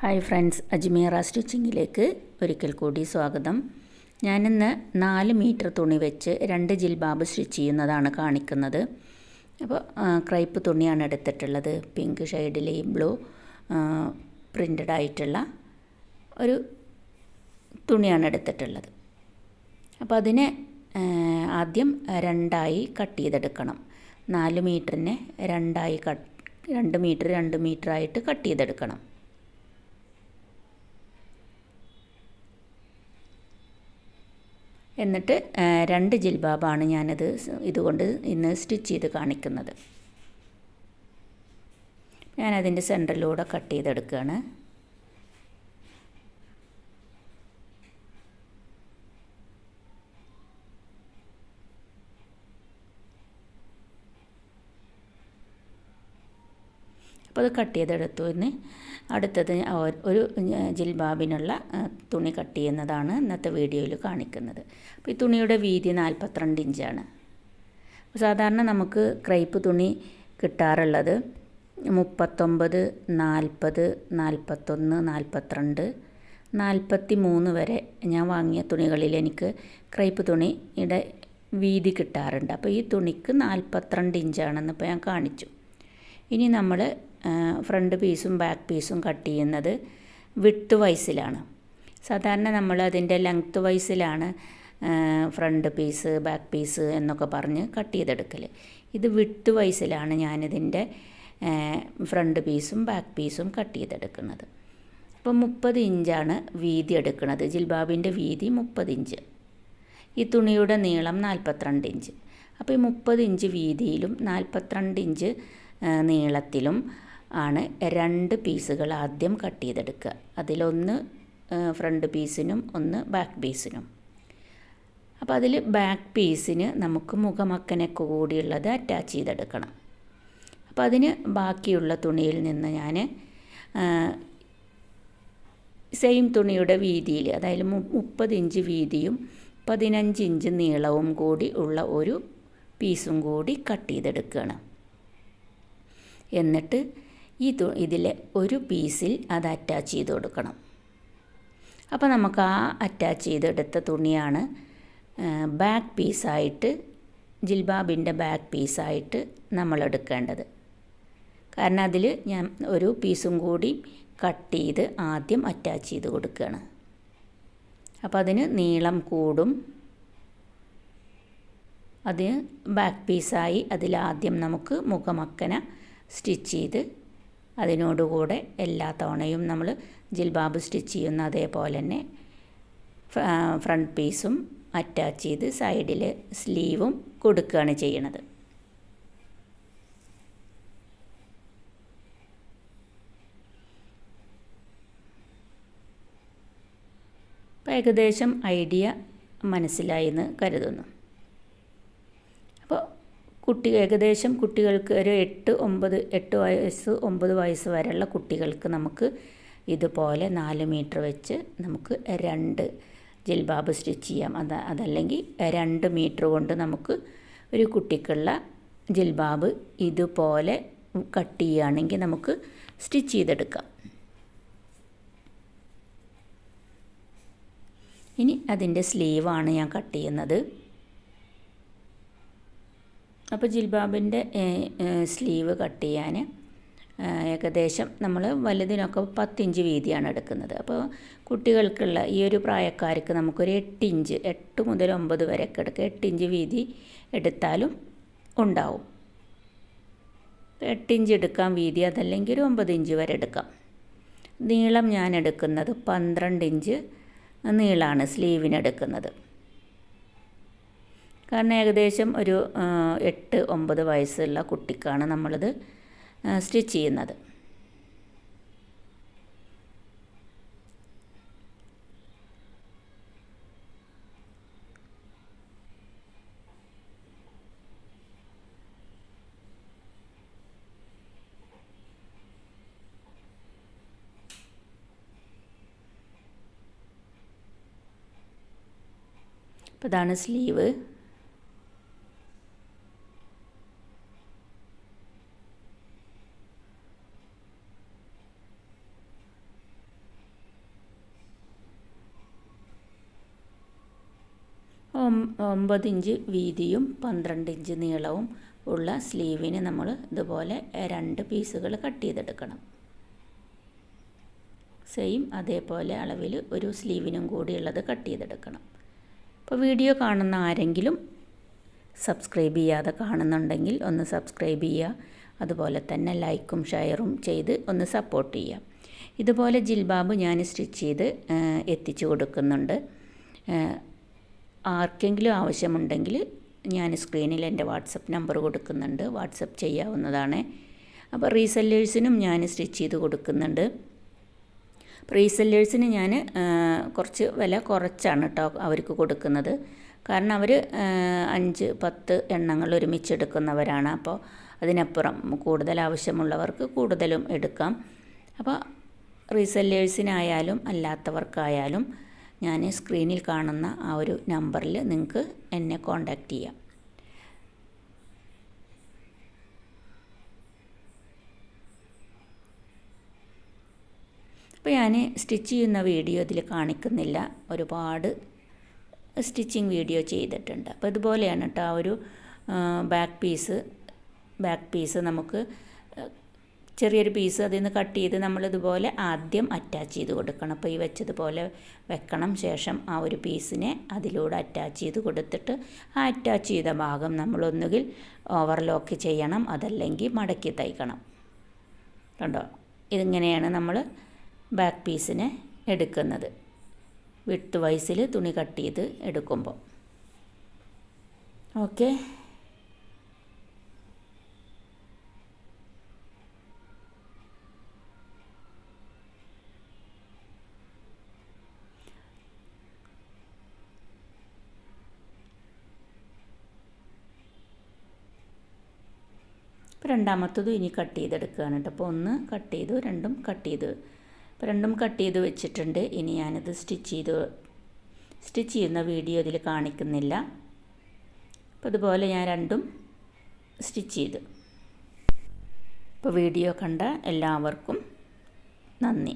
Hi friends Ajmera സ്റ്റിച്ചിങ്ങിലേക്ക് ഒരിക്കൽ കൂടി സ്വാഗതം. ഞാനിന്ന് നാല് മീറ്റർ തുണി വെച്ച് രണ്ട് ജിൽബാബ് സ്റ്റിച്ച് ചെയ്യുന്നതാണ് കാണിക്കുന്നത്. അപ്പോൾ ക്രൈപ്പ് തുണിയാണ് എടുത്തിട്ടുള്ളത്. പിങ്ക് ഷെയ്ഡിൽ ബ്ലൂ പ്രിന്റഡ് ആയിട്ടുള്ള ഒരു തുണിയാണ് എടുത്തിട്ടുള്ളത്. അപ്പോൾ അതിനെ ആദ്യം രണ്ടായി കട്ട് ചെയ്തെടുക്കണം. നാല് മീറ്ററിനെ രണ്ടായി കട്ട് രണ്ട് മീറ്റർ രണ്ട് മീറ്റർ ആയിട്ട് കട്ട് ചെയ്തെടുക്കണം. എന്നിട്ട് രണ്ട് ജിൽബാബാണ് ഞാനത് ഇതുകൊണ്ട് ഇന്ന് സ്റ്റിച്ച് ചെയ്ത് കാണിക്കുന്നത്. ഞാനതിന്റെ സെന്ററിലൂടെ കട്ട് ചെയ്തെടുക്കുകയാണ്. അപ്പോൾ അത് കട്ട് ചെയ്തെടുത്തു. ഇന്ന് അടുത്തത് ഒരു ജിൽബാബിനുള്ള തുണി കട്ട് ചെയ്യുന്നതാണ് ഇന്നത്തെ വീഡിയോയിൽ കാണിക്കുന്നത്. അപ്പോൾ ഈ തുണിയുടെ വീതി നാൽപ്പത്തിരണ്ട് ഇഞ്ചാണ്. സാധാരണ നമുക്ക് ക്രൈപ്പ് തുണി കിട്ടാറുള്ളത് മുപ്പത്തൊമ്പത് നാൽപ്പത് നാൽപ്പത്തൊന്ന് നാൽപ്പത്തിരണ്ട് നാൽപ്പത്തി മൂന്ന് വരെ ഞാൻ വാങ്ങിയ തുണികളിൽ എനിക്ക് ക്രൈപ്പ് തുണിയുടെ വീതി കിട്ടാറുണ്ട്. അപ്പോൾ ഈ തുണിക്ക് നാൽപ്പത്തിരണ്ട് ഇഞ്ചാണെന്ന് ഇപ്പോൾ ഞാൻ കാണിച്ചു. ഇനി നമ്മൾ ഫ്രണ്ട് പീസും ബാക്ക് പീസും കട്ട് ചെയ്യുന്നത് വിട്ട് വൈസിലാണ് സാധാരണ നമ്മൾ അതിന്റെ ലെങ്ത്ത് വൈസിലാണ് ഫ്രണ്ട് പീസ് ബാക്ക് പീസ് എന്നൊക്കെ പറഞ്ഞ് കട്ട് ചെയ്തെടുക്കൽ ഇത് വിട്ട് വൈസിലാണ് ഞാനിതിന്റെ ഫ്രണ്ട് പീസും ബാക്ക് പീസും കട്ട് ചെയ്തെടുക്കുന്നത്. അപ്പോൾ മുപ്പത് ഇഞ്ചാണ് വീതി എടുക്കുന്നത്. ജിൽബാബിന്റെ വീതി മുപ്പത് ഇഞ്ച്. ഈ തുണിയുടെ നീളം നാൽപ്പത്തിരണ്ട് ഇഞ്ച്. അപ്പോൾ ഈ മുപ്പത് ഇഞ്ച് വീതിയിലും നാൽപ്പത്തിരണ്ട് ഇഞ്ച് നീളത്തിലും ആണ് രണ്ട് പീസുകൾ ആദ്യം കട്ട് ചെയ്തെടുക്കുക. അതിലൊന്ന് ഫ്രണ്ട് പീസിനും ഒന്ന് ബാക്ക് പീസിനും. അപ്പോൾ അതിൽ ബാക്ക് പീസിന് നമുക്ക് മുഖമക്കനൊക്കെ കൂടിയുള്ളത് അറ്റാച്ച് ചെയ്തെടുക്കണം. അപ്പോൾ അതിന് ബാക്കിയുള്ള തുണിയിൽ നിന്ന് ഞാൻ സെയിം തുണിയുടെ വീതിയിൽ അതായത് മുപ്പത് ഇഞ്ച് വീതിയും പതിനഞ്ച് ഇഞ്ച് നീളവും കൂടി ഉള്ള ഒരു പീസും കൂടി കട്ട് ചെയ്തെടുക്കുകയാണ്. എന്നിട്ട് ഈ ഇതിലെ ഒരു പീസിൽ അത് അറ്റാച്ച് ചെയ്ത് കൊടുക്കണം. അപ്പോൾ നമുക്ക് ആ അറ്റാച്ച് ചെയ്തെടുത്ത തുണിയാണ് ബാക്ക് പീസായിട്ട് ജിൽബാബിന്റെ ബാക്ക് പീസായിട്ട് നമ്മൾ എടുക്കേണ്ടത്. കാരണം അതിൽ ഞാൻ ഒരു പീസും കൂടി കട്ട് ചെയ്ത് ആദ്യം അറ്റാച്ച് ചെയ്ത് കൊടുക്കുകയാണ്. അപ്പോൾ അതിന് നീളം കൂടും. അത് ബാക്ക് പീസായി അതിലാദ്യം നമുക്ക് മുഖമക്കന സ്റ്റിച്ച് ചെയ്ത് അതിനോടുകൂടെ എല്ലാ തവണയും നമ്മൾ ജിൽബാബ് സ്റ്റിച്ച് ചെയ്യുന്ന അതേപോലെ തന്നെ ഫ്രണ്ട് പീസും അറ്റാച്ച് ചെയ്ത് സൈഡിൽ സ്ലീവും കൊടുക്കുകയാണ് ചെയ്യണത്. ഏകദേശം ഐഡിയ മനസ്സിലായി എന്ന് കരുതുന്നു. അപ്പോൾ കുട്ടി ഏകദേശം കുട്ടികൾക്ക് ഒരു എട്ട് ഒമ്പത് എട്ട് വയസ്സ് ഒമ്പത് വയസ്സ് വരെയുള്ള കുട്ടികൾക്ക് നമുക്ക് ഇതുപോലെ നാല് മീറ്റർ വെച്ച് നമുക്ക് രണ്ട് ജിൽബാബ് സ്റ്റിച്ച് ചെയ്യാം. അത് അതല്ലെങ്കിൽ രണ്ട് മീറ്റർ കൊണ്ട് നമുക്ക് ഒരു കുട്ടിക്കുള്ള ജിൽബാബ് ഇതുപോലെ കട്ട് ചെയ്യുകയാണെങ്കിൽ നമുക്ക് സ്റ്റിച്ച് ചെയ്തെടുക്കാം. ഇനി അതിന്റെ സ്ലീവാണ് ഞാൻ കട്ട് ചെയ്യുന്നത്. അപ്പോൾ ജിൽബാബിന്റെ സ്ലീവ് കട്ട് ചെയ്യാൻ ഏകദേശം നമ്മൾ വലുതിനൊക്കെ പത്തിഞ്ച് വീതിയാണ് എടുക്കുന്നത്. അപ്പോൾ കുട്ടികൾക്കുള്ള ഈ ഒരു പ്രായക്കാർക്ക് നമുക്കൊരു എട്ടിഞ്ച് എട്ട് മുതൽ ഒമ്പത് വരെയൊക്കെ എടുക്കുക എട്ടിഞ്ച് വീതി എടുത്താലും ഉണ്ടാവും. എട്ടിഞ്ച് എടുക്കാം വീതി അതല്ലെങ്കിൽ ഒരു ഒമ്പത് ഇഞ്ച് വരെ എടുക്കാം. നീളം ഞാൻ എടുക്കുന്നത് പന്ത്രണ്ട് ഇഞ്ച് നീളമാണ് സ്ലീവിനെടുക്കുന്നത് കാരണം ഏകദേശം ഒരു എട്ട് ഒമ്പത് വയസ്സുള്ള കുട്ടിക്കാണ് നമ്മളിത് സ്റ്റിച്ച് ചെയ്യുന്നത്. അപ്പോൾ ഇതാണ് സ്ലീവ്. ഒമ്പത് ഇഞ്ച് വീതിയും പന്ത്രണ്ട് ഇഞ്ച് നീളവും ഉള്ള സ്ലീവിന് നമ്മൾ ഇതുപോലെ രണ്ട് പീസുകൾ കട്ട് ചെയ്തെടുക്കണം. സെയിം അതേപോലെ അളവിൽ ഒരു സ്ലീവിനും കൂടിയുള്ളത് കട്ട് ചെയ്തെടുക്കണം. അപ്പോൾ വീഡിയോ കാണുന്ന ആരെങ്കിലും സബ്സ്ക്രൈബ് ചെയ്യാതെ കാണുന്നുണ്ടെങ്കിൽ ഒന്ന് സബ്സ്ക്രൈബ് ചെയ്യുക. അതുപോലെ തന്നെ ലൈക്കും ഷെയറും ചെയ്ത് ഒന്ന് സപ്പോർട്ട് ചെയ്യുക. ഇതുപോലെ ജിൽബാബ് ഞാൻ സ്റ്റിച്ച് ചെയ്ത് എത്തിച്ചു കൊടുക്കുന്നുണ്ട്. ആർക്കെങ്കിലും ആവശ്യമുണ്ടെങ്കിൽ ഞാൻ സ്ക്രീനിൽ എന്റെ വാട്സപ്പ് നമ്പർ കൊടുക്കുന്നുണ്ട്. വാട്സപ്പ് ചെയ്യാവുന്നതാണ്. അപ്പോൾ റീസെല്ലേഴ്സിനും ഞാൻ സ്റ്റിച്ച് ചെയ്ത് കൊടുക്കുന്നുണ്ട്. റീസെല്ലേഴ്സിന് ഞാൻ കുറച്ച് വില കുറച്ചാണ് കേട്ടോ അവർക്ക് കൊടുക്കുന്നത്. കാരണം അവർ അഞ്ച് പത്ത് എണ്ണങ്ങൾ ഒരുമിച്ച് എടുക്കുന്നവരാണ് അപ്പോൾ അതിനപ്പുറം കൂടുതൽ ആവശ്യമുള്ളവർക്ക് കൂടുതലും എടുക്കാം. അപ്പോൾ റീസെല്ലേഴ്സിനായാലും അല്ലാത്തവർക്കായാലും ഞാൻ സ്ക്രീനിൽ കാണുന്ന ആ ഒരു നമ്പറിൽ നിങ്ങൾക്ക് എന്നെ കോണ്ടാക്റ്റ് ചെയ്യാം. അപ്പോൾ ഞാൻ സ്റ്റിച്ച് ചെയ്യുന്ന വീഡിയോ ഇതിൽ കാണിക്കുന്നില്ല. ഒരുപാട് സ്റ്റിച്ചിങ് വീഡിയോ ചെയ്തിട്ടുണ്ട്. അപ്പോൾ ഇതുപോലെയാണ് കേട്ടോ ആ ഒരു ബാക്ക് പീസ് ബാക്ക് പീസ് നമുക്ക് ചെറിയൊരു പീസ് അതിൽ നിന്ന് കട്ട് ചെയ്ത് നമ്മളിതുപോലെ ആദ്യം അറ്റാച്ച് ചെയ്ത് കൊടുക്കണം. അപ്പോൾ ഈ വെച്ചതുപോലെ വെക്കണം ശേഷം ആ ഒരു പീസിനെ അതിലൂടെ അറ്റാച്ച് ചെയ്ത് കൊടുത്തിട്ട് ആ അറ്റാച്ച് ചെയ്ത ഭാഗം നമ്മളൊന്നുകിൽ ഓവർലോക്ക് ചെയ്യണം അതല്ലെങ്കിൽ മടക്കി തയ്ക്കണം. കണ്ടോ? ഇതിങ്ങനെയാണ് നമ്മൾ ബാക്ക് പീസിനെ എടുക്കുന്നത്. വിട്ട് വയസ്സിൽ തുണി കട്ട് ചെയ്ത് എടുക്കുമ്പോൾ. ഓക്കെ? രണ്ടാമത്തതും ഇനി കട്ട് ചെയ്തെടുക്കുകയാണ് കേട്ടോ. അപ്പോൾ ഒന്ന് കട്ട് ചെയ്തു രണ്ടും കട്ട് ചെയ്തു. അപ്പോൾ രണ്ടും കട്ട് ചെയ്ത് വെച്ചിട്ടുണ്ട്. ഇനി ഞാനിത് സ്റ്റിച്ച് ചെയ്ത് സ്റ്റിച്ച് ചെയ്യുന്ന വീഡിയോ ഇതിൽ കാണിക്കുന്നില്ല. അപ്പോൾ അതുപോലെ ഞാൻ രണ്ടും സ്റ്റിച്ച് ചെയ്തു. അപ്പോൾ വീഡിയോ കണ്ട എല്ലാവർക്കും നന്ദി.